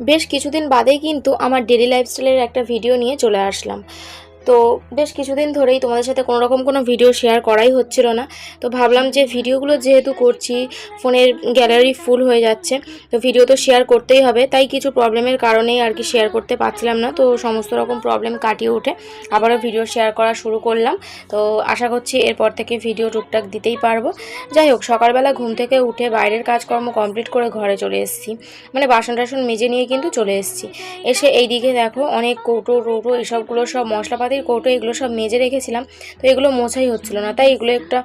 বেশ কিছুদিন বাদেই কিন্তু আমার ডেলি লাইফস্টাইলের একটা ভিডিও নিয়ে চলে আসলাম। তো বেশ কিছুদিন ধরেই তোমাদের সাথে কোনো রকম কোনো ভিডিও শেয়ার করাই হচ্ছিল না। তো ভাবলাম যে ভিডিওগুলো যেহেতু করছি, ফোনের গ্যালারি ফুল হয়ে যাচ্ছে, তো ভিডিও তো শেয়ার করতেই হবে। তাই কিছু প্রবলেমের কারণেই আর কি শেয়ার করতে পারছিলাম না। তো সমস্ত রকম প্রবলেম কাটিয়ে উঠে আবারও ভিডিও শেয়ার করা শুরু করলাম। তো আশা করছি এরপর থেকে ভিডিও টুকটাক দিতেই পারব। যাই হোক, সকালবেলা ঘুম থেকে উঠে বাইরের কাজকর্ম কমপ্লিট করে ঘরে চলে এসেছি। মানে বাসন টাসন মেজে নিয়ে কিন্তু চলে এসেছি। এসে এই দিকে দেখো অনেক কৌটো টৌটো এসবগুলো সব মশলাপাতির কৌটো এগুলো সব মেজে রেখেছিলাম, তো এগুলো মোছাই হচ্ছিল না। তাই এগুলো একটা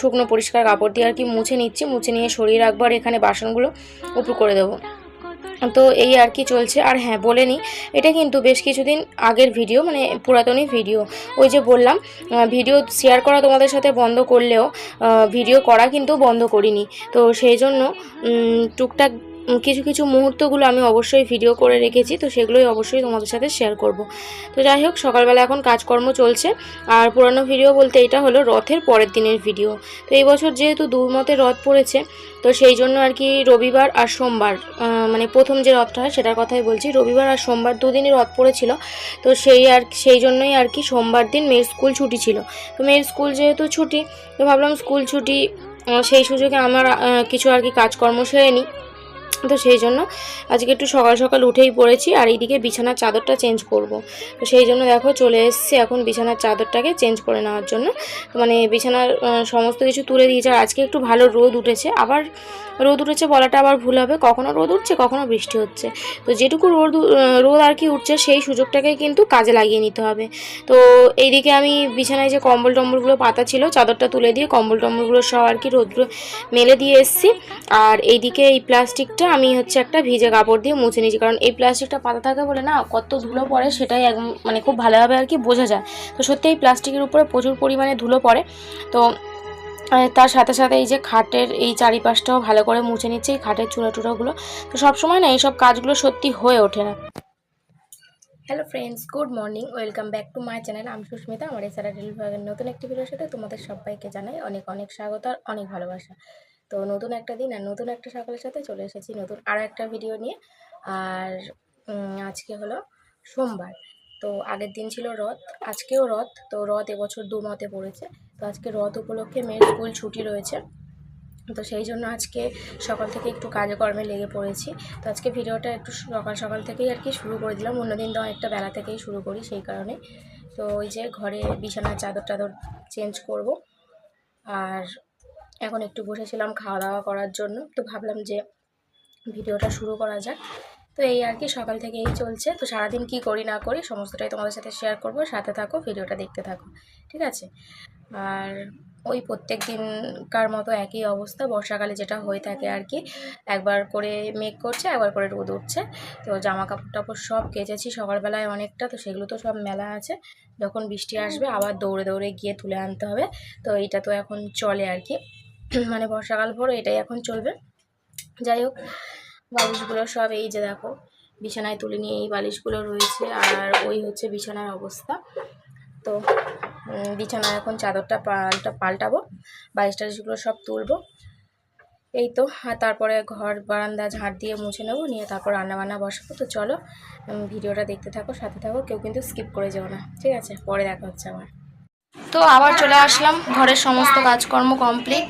শুকনো পরিষ্কার কাপড় দিয়ে আর কি মুছে নিচ্ছি, মুছে নিয়ে সরিয়ে রাখব আর এখানে বাসনগুলো উপর করে দেবো। তো এই আর কি চলছে। আর হ্যাঁ বলে নিই, এটা কিন্তু বেশ কিছুদিন আগের ভিডিও মানে পুরাতনই ভিডিও। ওই যে বললাম ভিডিও শেয়ার করা তোমাদের সাথে বন্ধ করলেও ভিডিও করা কিন্তু বন্ধ করিনি। তো সেই জন্য টুকটাক কিছু কিছু মুহূর্তগুলো আমি অবশ্যই ভিডিও করে রেখেছি, তো সেগুলোই অবশ্যই তোমাদের সাথে শেয়ার করব। তো যাই হোক, সকালবেলা এখন কাজকর্ম চলছে, আর পুরানো ভিডিও বলতে এটা হলো রথের পরের দিনের ভিডিও তো এই বছর যেহেতু দু মতে রথ পড়েছে, তো সেই জন্য আর কি রবিবার আর সোমবার মানে প্রথম যে রথটা হয় সেটার কথাই বলছি, রবিবার আর সোমবার দুদিনই রথ পড়েছিল, তো সেই আর, সেই জন্যই আর কি সোমবার দিন মেয়ের স্কুল ছুটি ছিল। তো মেয়ের স্কুল যেহেতু ছুটি, তো ভাবলাম স্কুল ছুটি সেই সুযোগে আমার কিছু আর কি কাজকর্ম সেরে নিই তো সেই জন্য আজকে একটু সকাল সকাল উঠেই পড়েছি আর এইদিকে বিছানার চাদরটা চেঞ্জ করব। তো সেই জন্য দেখো চলে এসেছি এখন বিছানার চাদরটাকে চেঞ্জ করে নেওয়ার জন্য। মানে বিছানার সমস্ত কিছু তুলে দিয়েছে আর আজকে একটু ভালো রোদ উঠেছে। আবার রোদ উঠেছে বলাটা আবার ভুল হবে, কখনো রোদ উঠছে, কখনো বৃষ্টি হচ্ছে। তো যেটুকু রোদ রোদ আর কি উঠছে সেই সুযোগটাকে কিন্তু কাজে লাগিয়ে নিতে হবে। তো এইদিকে আমি বিছানায় যে কম্বল টম্বলগুলো পাতা ছিল, চাদরটা তুলে দিয়ে কম্বল টম্বলগুলো সব আর কি রোদ্র মেলে দিয়ে এসেছি। আর এইদিকে এই প্লাস্টিকটা আমি হচ্ছে একটা ভিজে কাপড় দিয়ে মুছে নিয়েছি। কারণ এই প্লাস্টিকটা পাতা থাকে বলে না, কত ধুলো পড়ে সেটাই একদম মানে খুব ভালোভাবে আর কি বোঝা যায়। তো সত্যি এই প্লাস্টিকের উপরে প্রচুর পরিমাণে ধুলো পড়ে। তো তার সাথে সাথে এই যে খাটের এই চারিপাশটাও ভালো করে মুছে নিচ্ছে, এই খাটের চূড়া টুড়াগুলো তো সবসময় না এইসব কাজগুলো সত্যি হয়ে ওঠে না। Hello friends good morning welcome back to my channel আমি সুস্মিতা, আমার স্যাটারডেল ব্লগের নতুন একটি ভিডিওর সাথে তোমাদের সবাইকে জানাই অনেক অনেক স্বাগত আর অনেক ভালোবাসা। তো নতুন একটা দিন আর নতুন একটা সকালের সাথে চলে এসেছি নতুন আর একটা ভিডিও নিয়ে। আর আজকে হলো সোমবার। তো আগের দিন ছিল রথ, আজকেও রথ। তো রথ এবছর দু মতে পড়েছে। তো আজকে রথ উপলক্ষে মেয়ের স্কুল ছুটি রয়েছে। তো সেই জন্য আজকে সকাল থেকে একটু কাজকর্মে লেগে পড়েছি। তো আজকে ভিডিওটা একটু সকাল সকাল থেকেই আর কি শুরু করে দিলাম। অন্যদিন তো একটা বেলা থেকেই শুরু করি সেই কারণে। তো ওই যে ঘরে বিছানার চাদর টাদর চেঞ্জ করব। আর এখন একটু বসেছিলাম খাওয়া দাওয়া করার জন্য, তো ভাবলাম যে ভিডিওটা শুরু করা যাক। তো এই আর কি, সকাল থেকে এই চলছে। তো সারাদিন কি করি না করি সমস্তটাই তোমাদের সাথে শেয়ার করব। সাথে থাকো, ভিডিওটা দেখতে থাকো, ঠিক আছে? আর ওই প্রত্যেক দিনকার মতো একই অবস্থা, বর্ষাকালে যেটা হয়ে থাকে আর কি, একবার করে মেঘ করছে, একবার করে রোদ উঠছে। তো জামা কাপড় টাপড় সব কেচেছি সকালবেলায় অনেকটা, তো সেগুলো তো সব মেলা আছে। যখন বৃষ্টি আসবে আবার দৌড়ে দৌড়ে গিয়ে তুলে আনতে হবে। তো এটা তো এখন চলে আর কি। মানে বর্ষাকাল ভরে এটাই এখন চলবে। যাই হোক, বালিশগুলো সব এই যে দেখো, বিছানায় তুলে নিয়ে এই বালিশগুলো রয়েছে আর ওই হচ্ছে বিছানার অবস্থা। তো বিছানায় এখন চাদরটা পাল্টা, পাল্টাবো, বালিশ টালিশগুলো সব তুলবো। এই তো, আর তারপরে ঘর, বারান্দা, ঝাড় দিয়ে মুছে নেব, নিয়ে তারপর রান্নাবান্না বসাবো। তো চলো ভিডিওটা দেখতে থাকো, সাথে থাকো, কেউ কিন্তু স্কিপ করে যেও না। ঠিক আছে, পরে দেখা হচ্ছে আমার তো আবার চলে আসলাম। ঘরের সমস্ত কাজকর্ম কমপ্লিট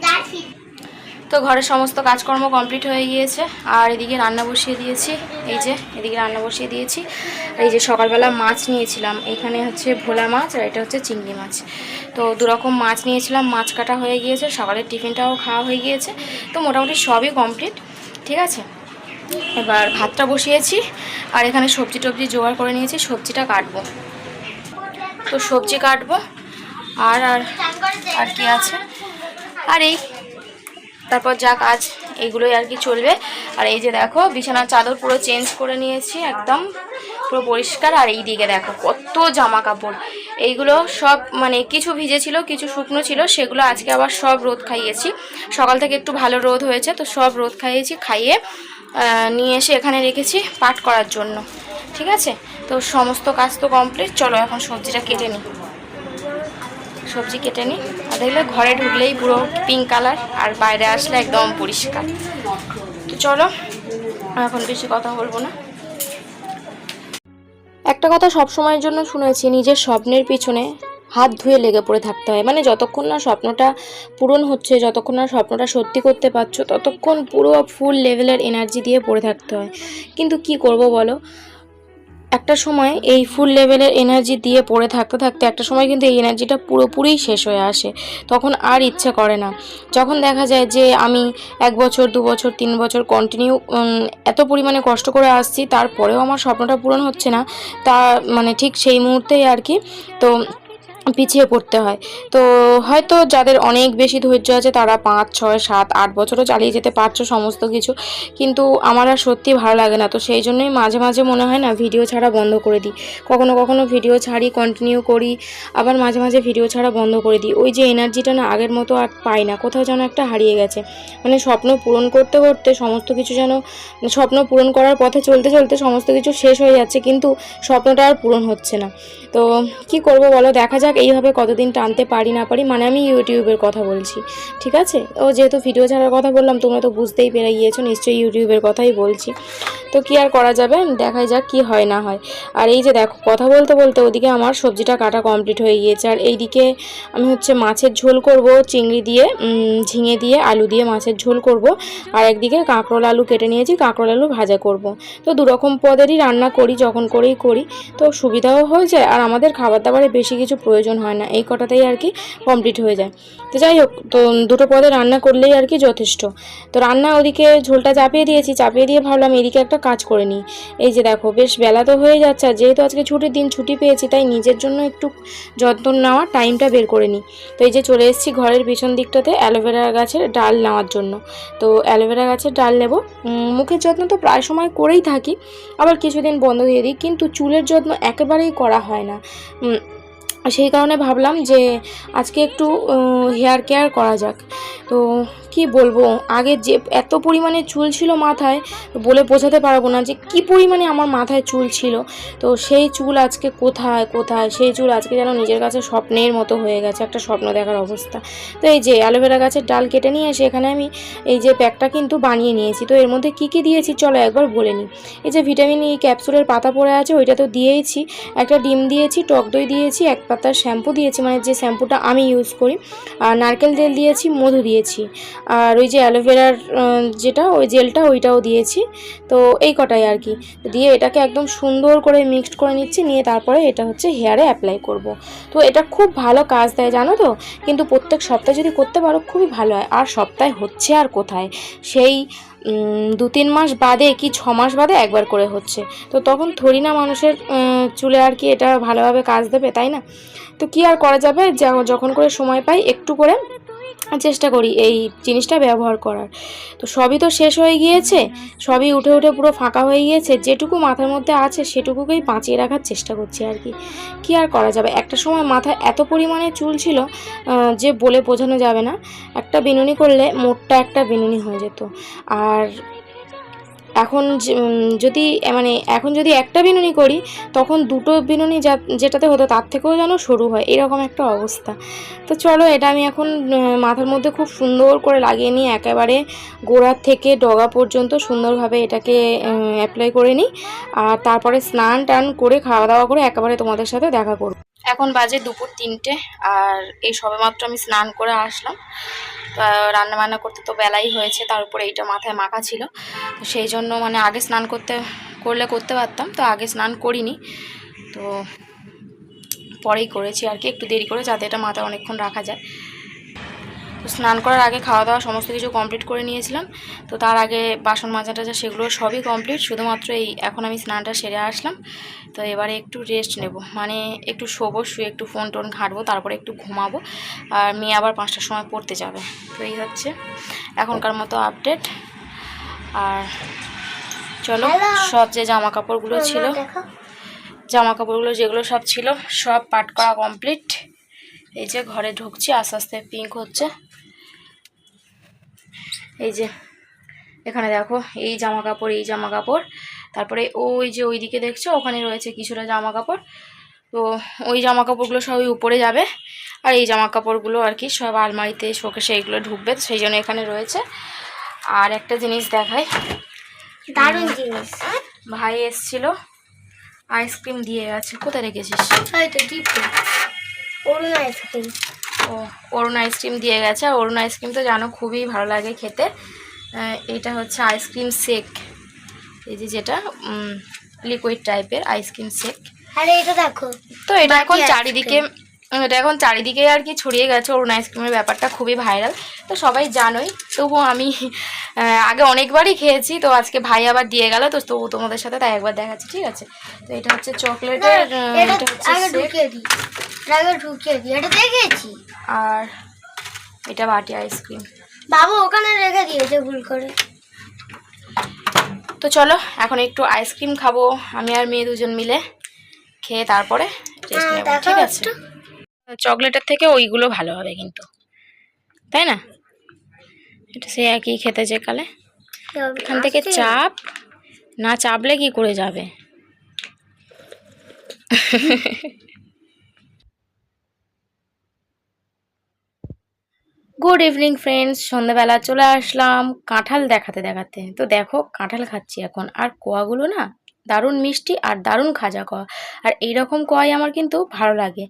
তো ঘরের সমস্ত কাজকর্ম কমপ্লিট হয়ে গিয়েছে। আর এদিকে রান্না বসিয়ে দিয়েছি। এই যে, এদিকে রান্না বসিয়ে দিয়েছি। এই যে সকালবেলা মাছ নিয়েছিলাম। এখানে হচ্ছে ভোলা মাছ আর এটা হচ্ছে চিংড়ি মাছ। তো দুরকম মাছ নিয়েছিলাম। মাছ কাটা হয়ে গিয়েছে। সকালের টিফিনটাও খাওয়া হয়ে গিয়েছে। তো মোটামুটি সবই কমপ্লিট ঠিক আছে? এবার ভাতটা বসিয়েছি। আর এখানে সবজি টবজি জোগাড় করে নিয়েছি। সবজিটা কাটবো। তো সবজি কাটবো। আর আর আর কি আছে? আর এই, তারপর যা কাজ এইগুলোই আর কি চলবে। আর এই যে দেখো, বিছানার চাদর পুরো চেঞ্জ করে নিয়েছি একদম। পুরো পরিষ্কার, আর এই দিকে দেখো, কত জামা কাপড় এইগুলো সব মানে কিছু ভিজে ছিল কিছু শুকনো ছিল, সেগুলো আজকে আবার সব রোদ খাইয়েছি। সকাল থেকে একটু ভালো রোদ হয়েছে, তো সব রোদ খাইয়েছি, খাইয়ে নিয়ে এসে এখানে রেখেছি পাট করার জন্য। ঠিক আছে? তো সমস্ত কাজ তো কমপ্লিট চলো এখন সবজিটা কেটে নিই। সবজি কেটে নিই। আর দেখলে ঘরে ঢুকলেই পুরো পিঙ্ক কালার আর বাইরে আসলে একদম পরিষ্কার। তো চলো এখন বেশি কথা বলব না। একটা কথা সবসময়ের জন্য শুনেছি, নিজের স্বপ্নের পিছনে হাত ধুয়ে লেগে পড়ে থাকতে হয়। মানে যতক্ষণ না স্বপ্নটা পূরণ হচ্ছে, যতক্ষণ না স্বপ্নটা সত্যি করতে পারছ, ততক্ষণ পুরো ফুল লেভেলের এনার্জি দিয়ে পড়ে থাকতে হয়। কিন্তু কি করব বলো? একটা সময় এই ফুল লেভেলের এনার্জি দিয়ে পড়ে থাকতে থাকতে একটা সময় কিন্তু এই এনার্জিটা পুরোপুরি শেষ হয়ে আসে। তখন আর ইচ্ছে করে না। যখন দেখা যায় যে আমি এক বছর, দু বছর, তিন বছর কন্টিনিউ এত পরিমাণে কষ্ট করে আসছি, তারপরেও আমার স্বপ্নটা পূরণ হচ্ছে না, তা মানে ঠিক সেই মুহূর্তেই আর কি। তো পিছিয়ে পড়তে হয়। তো হয়তো যাদের অনেক বেশি ধৈর্য আছে, তারা পাঁচ, ছয়, সাত, আট বছরও চালিয়ে যেতে পারছ সমস্ত কিছু। কিন্তু আমার আর সত্যি ভালো লাগে না। তো সেই জন্যই মাঝে মাঝে মনে হয় না, ভিডিও ছাড়া বন্ধ করে দিই। কখনো কখনো ভিডিও ছাড়ি কন্টিনিউ করি, আবার মাঝে মাঝে ভিডিও ছাড়া বন্ধ করে দিই। ওই যে এনার্জিটা না আগের মতো আর পাই না। কোথাও যেন একটা হারিয়ে গেছে। মানে স্বপ্ন পূরণ করতে করতে সমস্ত কিছু যেন স্বপ্ন পূরণ করার পথে চলতে চলতে সমস্ত কিছু শেষ হয়ে যাচ্ছে, কিন্তু স্বপ্নটা আর পূরণ হচ্ছে না। তো কি করব বলো? দেখা যাক এইভাবে কতদিন টানতে পারি না পারি মানে আমি ইউটিউবের কথা বলছি, ঠিক আছে? ও যেহেতু ভিডিও ছাড়ার কথা বললাম, তোমরা তো বুঝতেই পেরে গিয়েছো, নিশ্চয়ই ইউটিউবের কথাই বলছি। তো কি আর করা যাবে? দেখাই যাক কি হয় না হয়। আর এই যে দেখো, কথা বলতে বলতে ওদিকে আমার সবজিটা কাটা কমপ্লিট হয়ে গিয়েছে। আর এইদিকে আমি হচ্ছে মাছের ঝোল করব, চিংড়ি দিয়ে ঝিঙে দিয়ে, আলু দিয়ে মাছের ঝোল করব। আর একদিকে কাঁকরোল আলু কেটে নিয়েছি, কাঁকরোল আলু ভাজা করব। তো দুরকম পদেরই রান্না করি, যখন করেই করি। তো সুবিধাও হয়ে যায়, আর আমাদের খাবার দাবারে বেশি কিছু প্রয়োজন হয় না। এই কটাতেই আর কি কমপ্লিট হয়ে যায়। তো যাই হোক, তো দুটো পদে রান্না করলেই আর কি যথেষ্ট। তো রান্না ওদিকে ঝোলটা চাপিয়ে দিয়েছি, চাপিয়ে দিয়ে ভাবলাম এদিকে একটা কাজ করে নিই এই যে দেখো, বেশ বেলা তো হয়ে যাচ্ছে আর যেহেতু আজকে ছুটির দিন, ছুটি পেয়েছি, তাই নিজের জন্য একটু যত্ন নেওয়া টাইমটা বের করে নিই তো এই যে চলে এসেছি ঘরের পিছন দিকটাতে অ্যালোভেরা গাছের ডাল নেওয়ার জন্য। তো অ্যালোভেরা গাছের ডাল নেব। মুখের যত্ন তো প্রায় সময় করেই থাকি, আবার কিছুদিন বন্ধ দিয়ে দিই, কিন্তু চুলের যত্ন একেবারেই করা হয় না। সেই কারণে ভাবলাম যে আজকে একটু হেয়ার কেয়ার করা যাক। তো কি বলব? আগে যে এত পরিমাণে চুল ছিল মাথায় বলে বোঝাতে পারব না যে কি পরিমাণে আমার মাথায় চুল ছিল। তো সেই চুল আজকে কোথায় কোথায়? সেই চুল আজকে যেন নিজের কাছে স্বপ্নের মতো হয়ে গেছে, একটা স্বপ্ন দেখার অবস্থা। তো এই যে অ্যালোভেরা গাছের ডাল কেটে নিয়ে এসে এখানে আমি এই যে প্যাকটা কিন্তু বানিয়ে নিয়েছি। তো এর মধ্যে কি কি দিয়েছি চলো একবার বলে নিই। এই যে ভিটামিন ই ক্যাপসুলের পাতা পড়ে আছে, ওইটা তো দিয়েইছি। একটা ডিম দিয়েছি, টক দই দিয়েছি, এক পাতার শ্যাম্পু দিয়েছি মানে যে শ্যাম্পুটা আমি ইউজ করি। আর নারকেল তেল দিয়েছি, মধু দিয়েছি। আর ওই যে অ্যালোভেরার যেটা, ওই জেলটা ওইটাও দিয়েছি। তো এই কটাই আর কি। দিয়ে এটাকে একদম সুন্দর করে মিক্সড করে নিচ্ছি, নিয়ে তারপরে এটা হচ্ছে হেয়ারে অ্যাপ্লাই করব। তো এটা খুব ভালো কাজ দেয়, জানো তো? কিন্তু প্রত্যেক সপ্তাহে যদি করতে পারো, খুবই ভালো হয়। আর সপ্তাহে হচ্ছে আর কোথায়? সেই দু তিন মাস বাদে কি ছ মাস বাদে একবার করে হচ্ছে। তো তখন থরি না মানুষের চুলে আর কি এটা ভালোভাবে কাজ দেবে, তাই না? তো কি আর করা যাবে? যখন করে সময় পাই, একটু করে চেষ্টা করি এই জিনিসটা ব্যবহার করার। তো সবই তো শেষ হয়ে গিয়েছে, সবই উঠে উঠে পুরো ফাঁকা হয়ে গিয়েছে, যেটুকু মাথার মধ্যে আছে সেটুকুকেই বাঁচিয়ে রাখার চেষ্টা করছি আর কি। কি আর করা যাবে? একটা সময় মাথায় এত পরিমাণে চুল ছিল যে বলে বোঝানো যাবে না। একটা বিনুনি করলে মোটটা একটা বিনুনি হয়ে যেত। আর এখন যদি মানে এখন যদি একটা বিনুনি করি, তখন দুটো বিনুনি যা যেটাতে হতো তার থেকেও যেন সরু হয়, এরকম একটা অবস্থা। তো চলো, এটা আমি এখন মাথার মধ্যে খুব সুন্দর করে লাগিয়ে নিই একেবারে গোড়ার থেকে ডগা পর্যন্ত সুন্দরভাবে এটাকে অ্যাপ্লাই করে নিই। আর তারপরে স্নান টান করে খাওয়া দাওয়া করে একেবারে তোমাদের সাথে দেখা করব। এখন বাজে দুপুর তিনটে, আর এই সবেমাত্র আমি স্নান করে আসলাম। রান্না বান্না করতে তো বেলাই হয়েছে, তার উপরে এইটা মাথায় মাখা ছিল। তো সেই জন্য মানে আগে স্নান করতে, করলে করতে পারতাম, তো আগে স্নান করিনি। তো পরেই করেছি আর কি, একটু দেরি করে যাতে এটা মাথায় অনেকক্ষণ রাখা যায়। স্নান করার আগে খাওয়া দাওয়া সমস্ত কিছু কমপ্লিট করে নিয়েছিলাম। তো তার আগে বাসন মাজা টাজা সেগুলো সবই কমপ্লিট শুধুমাত্র এই এখন আমি স্নানটা সেরে আসলাম। তো এবারে একটু রেস্ট নেব। মানে একটু শোবো শুয়ে একটু ফোন টোন ঘাঁটবো তারপরে একটু ঘুমাবো। আর মেয়ে আবার পাঁচটার সময় পড়তে যাবে। তো এই হচ্ছে এখনকার মতো আপডেট আর চলো সব যে জামা কাপড়গুলো ছিল জামা কাপড়গুলো যেগুলো সব ছিল সব পাট করা কমপ্লিট এই যে ঘরে ঢুকছি আস্তে আস্তে পিঙ্ক হচ্ছে। এই যে এখানে দেখো এই জামা কাপড় এই জামা কাপড় তারপরে ওই যে ওইদিকে দেখছ ওখানে রয়েছে কিছুটা জামা কাপড় তো ওই জামা কাপড়গুলো সবই উপরে যাবে আর এই জামা কাপড়গুলো আর কি সব আলমারিতে শোকেশে এইগুলো ঢুকবে সেই জন্য এখানে রয়েছে। আর একটা জিনিস দেখাই। দারুণ জিনিস। ভাই এসছিল আইসক্রিম দিয়ে গেছে। কোথায় রেখেছিস? টিপে আইসক্রিম। ও অরুণ আইসক্রিম দিয়ে গেছে। আর অরুণ আইসক্রিম তো জানো খুবই ভালো লাগে খেতে। এটা হচ্ছে আইসক্রিম শেক এই যে যেটা লিকুইড টাইপের আইসক্রিম শেক আরে এটা দেখো তো এটা এখন চারিদিকে এটা এখন চারিদিকে আর কি ছড়িয়ে গেছে। অরুণ আইসক্রিমের ব্যাপারটা খুবই ভাইরাল। তো সবাই জানোই তবুও আমি আগে অনেকবারই খেয়েছি তো আজকে ভাই আবার দিয়ে গেল তো তবু তোমাদের সাথে তাই একবার দেখাচ্ছি ঠিক আছে? তো এটা হচ্ছে চকলেটের এটা হচ্ছে আর এটা বাটি আইসক্রিম বাবু ওখানে রেখে দিয়েছে ভুল করে। তো চলো এখন একটু আইসক্রিম খাব আমি আর মেয়ে দুজন মিলে খেয়ে তারপরে টেস্ট হ্যাঁ, নেব ঠিক আছে? চকলেটের থেকে ওইগুলো ভালো হবে কিন্তু। তাই না? এটা সে একই খেতে যে কালে। এখান থেকে চাপ। না চাপলে কি করে যাবে? গুড ইভিনিং ফ্রেন্ডস সন্ধ্যাবেলা চলে আসলাম। কাঁঠাল দেখাতে দেখাতে। তো দেখো কাঁঠাল খাচ্ছি এখন। আর কোয়াগুলো না দারুণ মিষ্টি আর দারুণ খাজা কোয়া। আর এইরকম কোয়াই আমার কিন্তু ভালো লাগে।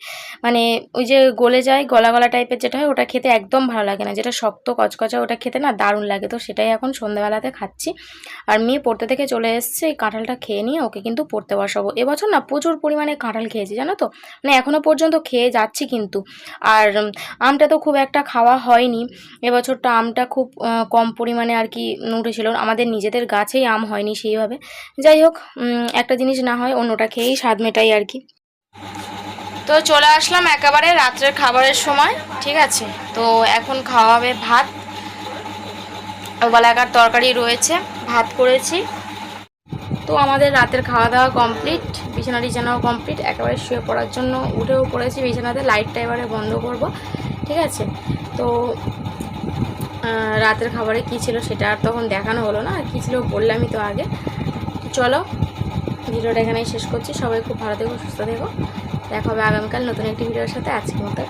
মানে ওই যে গলে যায় গলা গলা টাইপের যেটা হয়, ওটা খেতে একদম ভালো লাগে না। যেটা শক্ত, কচকচা, ওটা খেতে না দারুণ লাগে। তো সেটাই এখন সন্ধ্যাবেলাতে খাচ্ছি। আর মেয়ে পড়তে থেকে চলে এসছে, এই কাঁঠালটা খেয়ে নিয়ে ওকে কিন্তু পড়তে বসাবো। এবছর না প্রচুর পরিমাণে কাঁঠাল খেয়েছি, জানো তো? মানে এখনও পর্যন্ত খেয়ে যাচ্ছি কিন্তু। আর আমটা তো খুব একটা খাওয়া হয়নি। এবছরটা আমটা খুব কম পরিমাণে আর কি উঠেছিল। আমাদের নিজেদের গাছেই আম হয়নি সেইভাবে। যাই হোক একটা জিনিস না হয় অন্যটা খেয়েই স্বাদ মেটাই আর কি। তো চলে আসলাম একেবারে রাত্রের খাবারের সময়, ঠিক আছে? তো এখন খাওয়া হবে ভাত। বেলাকার তরকারি রয়েছে, ভাত করেছি। তো আমাদের রাতের খাওয়া দাওয়া কমপ্লিট বিছানা টিছানাও কমপ্লিট একেবারে শুয়ে পড়ার জন্য উঠেও পড়েছি, বিছানাতে লাইটটা এবারে বন্ধ করব, ঠিক আছে? তো রাতের খাবারে কী ছিল সেটা আর তখন দেখানো হলো না কী ছিল বললামই তো আগে। চলো ভিডিওটা এখানেই শেষ করছি। সবাই খুব ভালো থেকো, সুস্থ থেকো। দেখা হবে আগামীকাল নতুন একটি ভিডিওর সাথে। আজকের মতো।